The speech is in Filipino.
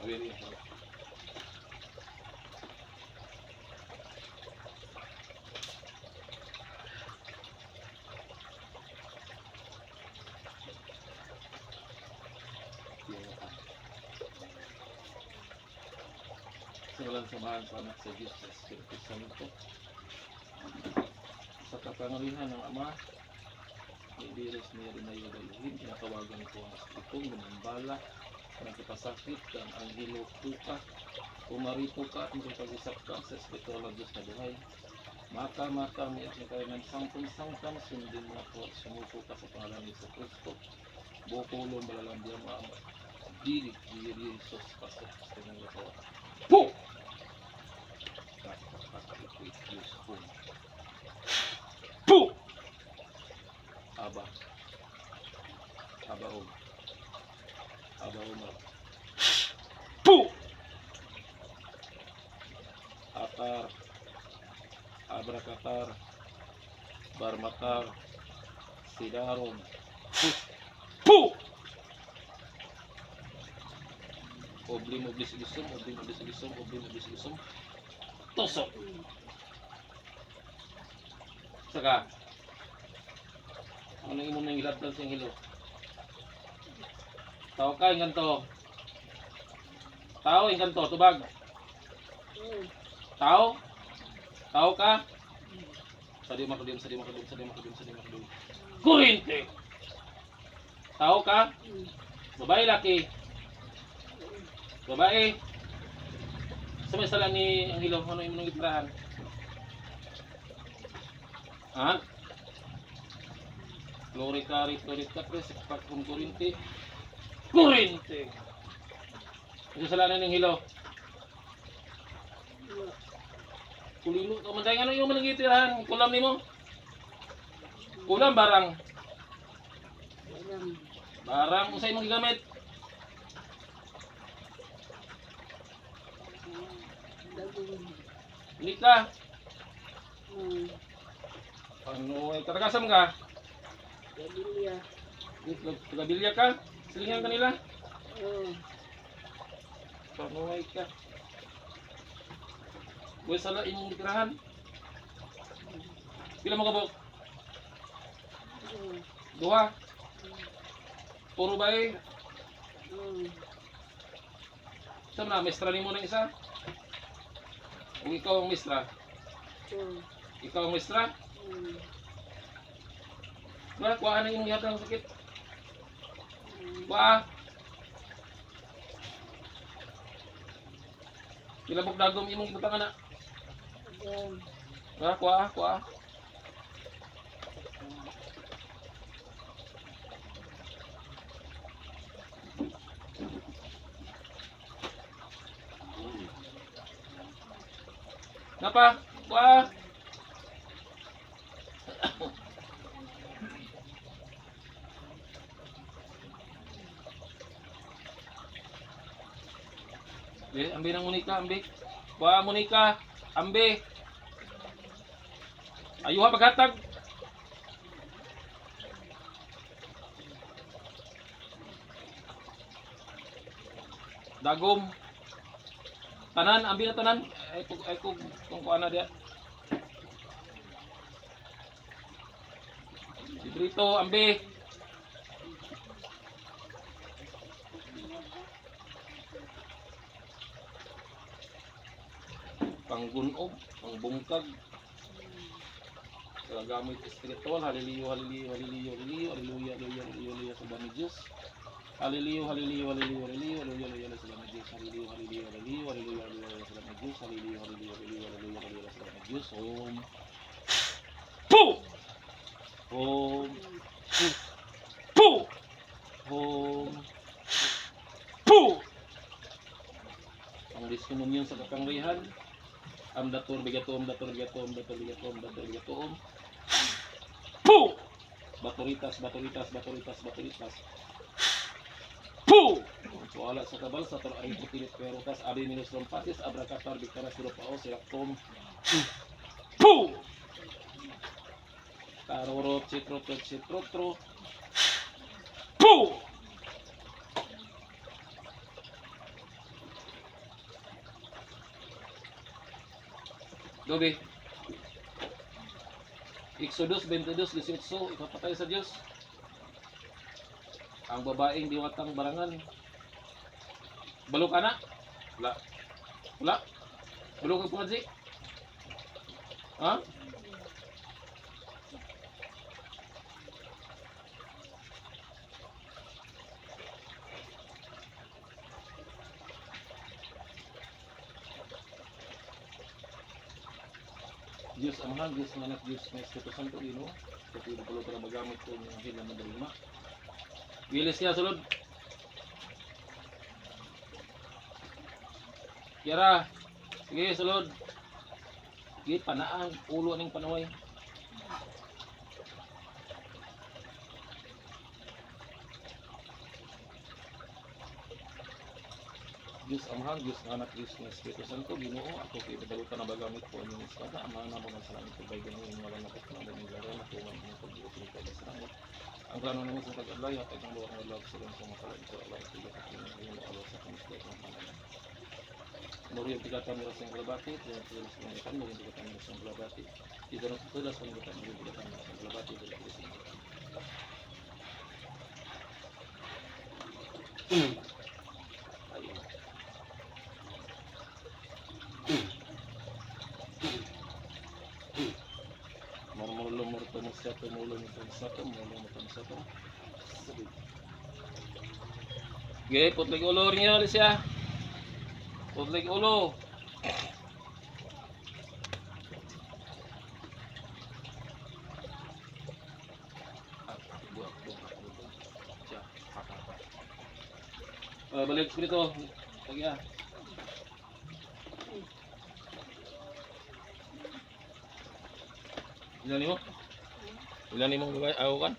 Walang samahan sa anak sa Diyos sa Espiritu Santo. Sa kapangyarihan ng Ama, ni Dios ni Rinayo Daluhin, tinatawagan ko ang Espiritu, lumambala, nagkapasakit, ang Anghelo Puka, pumarito ka at makipag-usap ka sa Espiritu ng Diyos na buhay. Mata-mata mo at kayo ng sangkong-sangkang, sundin mo ako sumuko ka sa pangalan ni Kristo. Bukulong balalandiyan mo ang dili, dili, Jesus, pasok sa kanyang lakas. Po! Po! Aba. Aba om. Po! Atar. Abrakatar. Barmatar. Sidaron. Po! Oblim oblis ibisum, oblim oblis ibisum, oblim oblis ibisum. Tosok. Saka. Ano yung muna yung hilabdan sa hilo? Tao ka, yung ganito. Tao, yung ganito, tubag. Tao? Tao ka? Sadi makadim, sadi makadim, sadi makadim, sadi makadim. Kurinte! Tao ka? Babae, laki? Babae? Sa may sala ni Angelo, ano yung mga gitrahan? Ha? Glory ka, pre, sa kapag kurinti. Kurinti! Ano sala na ng hilo? Kulino, kamanday ano yung mga gitirahan? Kulam ni mo? Kulam, barang. Barang, usay mong gigamit. Hindi ka. Ano, eh, katagasan ka? Tagabilya ka? Silingan ka nila? Panuhay ka. Buhay sala imong litirahan. Pila mo kabok? Dua. Puro ba eh? Saan na? Mestra ni mo ng isa? Kung ikaw ang mestra, ikaw ang mestra, Wala, kuhaan na yung yata ng sakit. Kuha. Kilabok dagom imong ibutang na. Wala, kuha, kuha. Napa? Kuha. Ambe ng Monica, ambe. Kuha Monica, ambe. Ayuha paghatag. Dagom. Tanan, ambi na tanan. Ay kung ay kung kung kuha na dia. Librito, ambe. Panggunog, pangbungkag. Sa gamit espiritual, haliliyo, haliliyo, haliliyo, haliliyo, haleluya, haleluya, haleluya sa Bani Diyos. Haliliyo, haliliyo, haliliyo, haliliyo, haleluya, haleluya sa Bani Diyos. Haliliyo, haliliyo, haliliyo, haleluya, haleluya sa Bani Diyos. Haliliyo, haliliyo, haliliyo, haleluya, haleluya sa Bani Diyos. Om. Po! Om. Po! Om. Po! Ang diskonumyon sa kapangyarihan, am datur bigatum datur bigatum datur bigatum datur bigatum pu! Baturitas baturitas baturitas baturitas. Pu! Wala sa kabal sa tor ari putilit perotas abi minus rompatis abrakatar bikara suro pao silaktom pu! Karoro citrotro citrotro pu Dobe. Exodus 22:18 ipapatay sa Diyos. Ang babaeng diwatang barangan. Balo ka na? Wala. Wala. Balo ka pumadsi? Ha? Diyos Amahan, Diyos ng Anak, Diyos ng Espiritu Santo, Ginoo. Kasi na pala para magamit ko ng hilang na dalima. Wilis siya, sulod. Kira, sige, sulod. Sige, panaang, ulo ning panaway. Diyos Amahan, Diyos ng Anak, Diyos ng Espiritu Santo, Ginoo, ako kay padalutan na bagamit ko ang inyong espada, amahan na mo ng salamin ko, bagay ng inyong walang nakasama, ng inyong laro, na tuman ng pag-iot ng pag-israel. Ang plano namin sa pag-alay, at ang luwang ng love sa lang sa mga kalain ko, Allah, at ilat at inyong inyong alaw sa at mga pangalan. Nuri yung tigatan nila sa galabati, yung tulas ng ikan, nuri yung tigatan nila sa galabati. Ito na tulas ng ikan, nuri yung tigatan nila sa yung tigatan nila Ayun. satu mulu mutan satu mulu mutan satu Okay, putlik ulo rin yun ulit siya. Putlik ulo. Uh, eh, balik ko dito. Lagi ah. Ilan mo? Ilan mo gagawin? Ako kan?